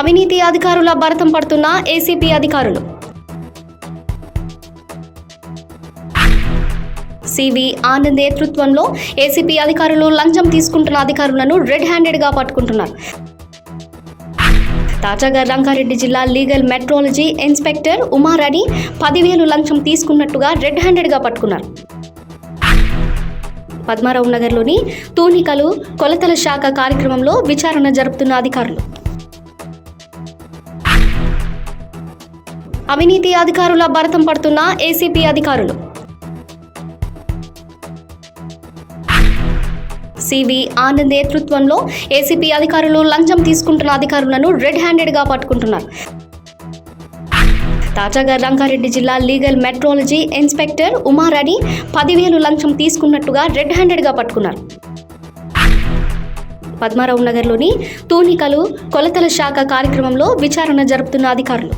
అవినీతి అధికారుల భరతం పడుతున్న ఏసీపీ అధికారులు. సివి ఆనంద్ నేతృత్వంలో ఏసీపీ అధికారులు లంచం తీసుకుంటున్న అధికారులను రెడ్ హ్యాండెడ్గా పట్టుకుంటున్నారు. తాజాగా రంగారెడ్డి జిల్లా లీగల్ మెట్రాలజీ ఇన్స్పెక్టర్ ఉమారాణి పదివేలు లంచం తీసుకున్నట్టుగా రెడ్ హ్యాండెడ్గా పట్టుకున్నారు. పద్మారావు నగర్లోని తూనికలు కొలతల శాఖ కార్యక్రమంలో విచారణ జరుపుతున్న అధికారులు. అవినీతి అధికారుల భరతం పడుతున్న ఏసీపీ అధికారులు. సివి ఆనంద్ నేతృత్వంలో ఏసీపీ అధికారులు లంచం తీసుకుంటున్న అధికారులను రెడ్ హ్యాండెడ్గా పట్టుకుంటున్నారు. తాజాగా రంగారెడ్డి జిల్లా లీగల్ మెట్రాలజీ ఇన్స్పెక్టర్ ఉమారాణి పదివేలు లంచం తీసుకున్నట్టుగా రెడ్ హ్యాండెడ్గా పట్టుకున్నారు. పద్మారావు నగర్లోని తూనికలు కొలతల శాఖ కార్యక్రమంలో విచారణ జరుపుతున్న అధికారులు.